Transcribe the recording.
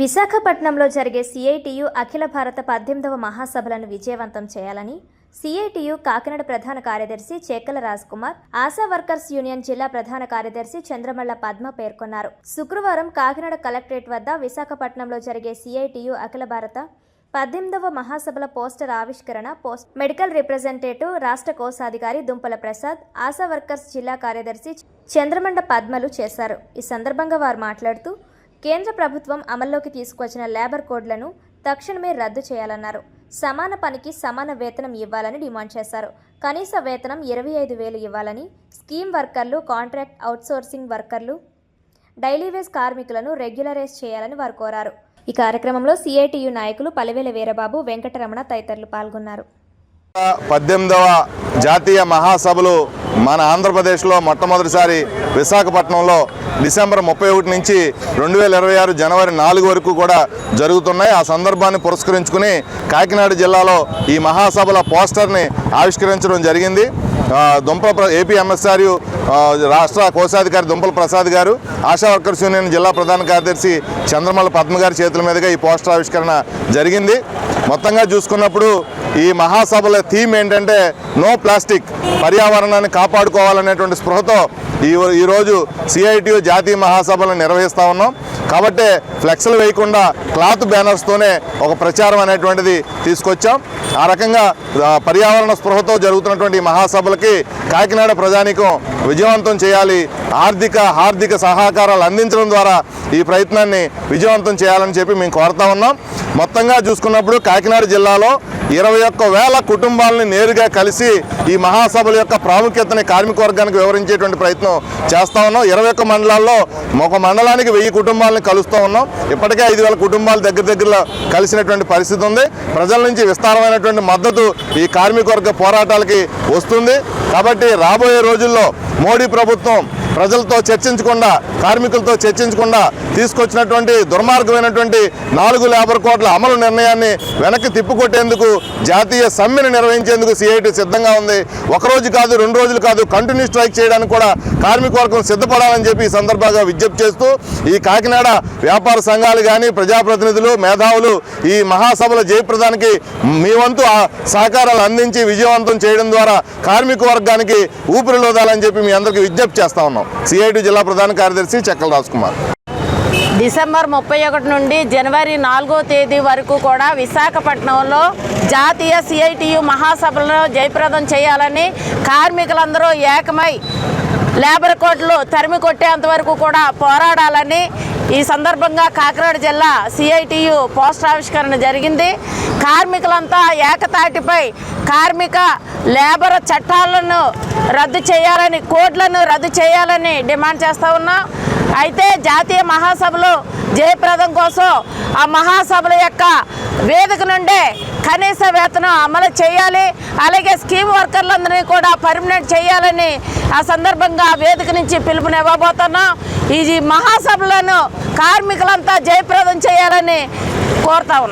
విశాఖపట్నంలో జరిగే సిఐటియు అఖిల భారత పద్దెనిమిదవ మహాసభలను విజయవంతం చేయాలని సిఐటియు కాకినాడ ప్రధాన కార్యదర్శి చేకల రాజ్ కుమార్ ఆశా వర్కర్స్ యూనియన్ జిల్లా ప్రధాన కార్యదర్శి చంద్రమల్ల పద్మ పేర్కొన్నారు. శుక్రవారం కాకినాడ కలెక్టరేట్ వద్ద విశాఖపట్నంలో జరిగే సిఐటియు అఖిల భారత పద్దెనిమిదవ మహాసభల పోస్టర్ ఆవిష్కరణ పోస్ట్ మెడికల్ రిప్రజెంటేటివ్ రాష్ట్ర కోశాధికారి దుంపల ప్రసాద్ ఆశా వర్కర్స్ జిల్లా కార్యదర్శి చంద్రమండ పద్మలు చేశారు. ఈ సందర్భంగా వారు మాట్లాడుతూ కేంద్ర ప్రభుత్వం అమల్లోకి తీసుకొచ్చిన లేబర్ కోడ్లను తక్షణమే రద్దు చేయాలన్నారు. సమాన పనికి సమాన వేతనం ఇవ్వాలని డిమాండ్ చేశారు. కనీస వేతనం ఇరవై ఐదు వేలు ఇవ్వాలని స్కీమ్ వర్కర్లు కాంట్రాక్ట్ అవుట్సోర్సింగ్ వర్కర్లు డైలీ వేజ్ కార్మికులను రెగ్యులరైజ్ చేయాలని వారు కోరారు. ఈ కార్యక్రమంలో సిఐటియు నాయకులు పలివేల వీరబాబు వెంకటరమణ తదితరులు పాల్గొన్నారు. పద్దెనిమిదవ జాతీయ మహాసభలు మన ఆంధ్రప్రదేశ్లో మొట్టమొదటిసారి విశాఖపట్నంలో డిసెంబర్ ముప్పై ఒకటి నుంచి రెండు వేల ఇరవై ఆరు జనవరి నాలుగు వరకు కూడా జరుగుతున్నాయి. ఆ సందర్భాన్ని పురస్కరించుకుని కాకినాడ జిల్లాలో ఈ మహాసభల పోస్టర్ని ఆవిష్కరించడం జరిగింది. దుంపల ఏపీ ఎంఎస్ఆర్ రాష్ట్ర కోశాధికారి దుంపల ప్రసాద్ గారు ఆశా వర్కర్స్ యూనియన్ జిల్లా ప్రధాన కార్యదర్శి చంద్రమల పద్మ గారి చేతుల మీదుగా ఈ పోస్టర్ ఆవిష్కరణ జరిగింది. మొత్తంగా చూసుకున్నప్పుడు ఈ మహాసభల థీమ్ ఏంటంటే నో ప్లాస్టిక్ పర్యావరణాన్ని కాపాడుకోవాలనేటువంటి స్పృహతో ఈ ఈరోజు సిఐటియు జాతీయ మహాసభలను నిర్వహిస్తూ ఉన్నాం. కాబట్టి ఫ్లెక్స్లు వేయకుండా క్లాత్ బ్యానర్స్తోనే ఒక ప్రచారం అనేటువంటిది తీసుకొచ్చాం. ఆ రకంగా పర్యావరణ స్పృహతో జరుగుతున్నటువంటి మహాసభలకి కాకినాడ ప్రజానీకం విజయవంతం చేయాలి. ఆర్థిక ఆర్థిక సహకారాలు అందించడం ద్వారా ఈ ప్రయత్నాన్ని విజయవంతం చేయాలని చెప్పి మేము కోరుతా ఉన్నాం. మొత్తంగా చూసుకున్నప్పుడు కాకినాడ జిల్లాలో ఇరవై ఒక్క వేల కుటుంబాలని నేరుగా కలిసి ఈ మహాసభల యొక్క ప్రాముఖ్యతని కార్మిక వర్గానికి వివరించేటువంటి ప్రయత్నం చేస్తూ ఉన్నాం. ఇరవై ఒక్క మండలాల్లో ఒక మండలానికి వెయ్యి కుటుంబాలని కలుస్తూ ఉన్నాం. ఇప్పటికే ఐదు వేల కుటుంబాలు దగ్గర దగ్గరలో కలిసినటువంటి పరిస్థితి ఉంది. ప్రజల నుంచి విస్తారమైనటువంటి మద్దతు ఈ కార్మిక వర్గ పోరాటాలకి వస్తుంది. కాబట్టి రాబోయే రోజుల్లో మోడీ ప్రభుత్వం ప్రజలతో చర్చించకుండా కార్మికులతో చర్చించకుండా తీసుకొచ్చినటువంటి దుర్మార్గమైనటువంటి నాలుగు లేబర్ కోట్ల అమలు నిర్ణయాన్ని వెనక్కి తిప్పుకొట్టేందుకు జాతీయ సమ్మెను నిర్వహించేందుకు సిఐటి సిద్ధంగా ఉంది. ఒకరోజు కాదు రెండు రోజులు కాదు కంటిన్యూ స్ట్రైక్ చేయడానికి కూడా కార్మిక వర్గం సిద్ధపడాలని చెప్పి ఈ సందర్భంగా విజ్ఞప్తి చేస్తూ ఈ కాకినాడ వ్యాపార సంఘాలు కానీ ప్రజాప్రతినిధులు మేధావులు ఈ మహాసభల జయప్రదానికి మీ వంతు సహకారాలు అందించి విజయవంతం చేయడం ద్వారా కార్మిక వర్గానికి ఊపిరిలోదాలని చెప్పి మీ అందరికీ విజ్ఞప్తి చేస్తా ఉన్నాం. సిఐటి జిల్లా ప్రధాన కార్యదర్శి చక్కల రాజ్కుమార్. డిసెంబర్ ముప్పై ఒకటి నుండి జనవరి నాలుగో తేదీ వరకు కూడా విశాఖపట్నంలో జాతీయ సిఐటియు మహాసభలను జయప్రదం చేయాలని కార్మికులందరూ ఏకమై లేబర్ కోట్లు తరిమి కొట్టేంత వరకు కూడా పోరాడాలని ఈ సందర్భంగా కాకినాడ జిల్లా సిఐటియు పోస్టర్ ఆవిష్కరణ జరిగింది. కార్మికులంతా ఏకతాటిపై కార్మిక లేబర్ చట్టాలను రద్దు చేయాలని కోడ్లను రద్దు చేయాలని డిమాండ్ చేస్తూ ఉన్నాం. అయితే జాతీయ మహాసభలు జయప్రదం కోసం ఆ మహాసభల యొక్క వేదిక నుండే కనీస వేతనం అమలు చేయాలి. అలాగే స్కీమ్ వర్కర్లందరినీ కూడా పర్మనెంట్ చేయాలని ఆ సందర్భంగా వేదిక నుంచి పిలుపునివ్వబోతున్నాం ఈ మహాసభలను కార్మికులంతా జయప్రదం చేయాలని కోరుతా ఉన్నాం.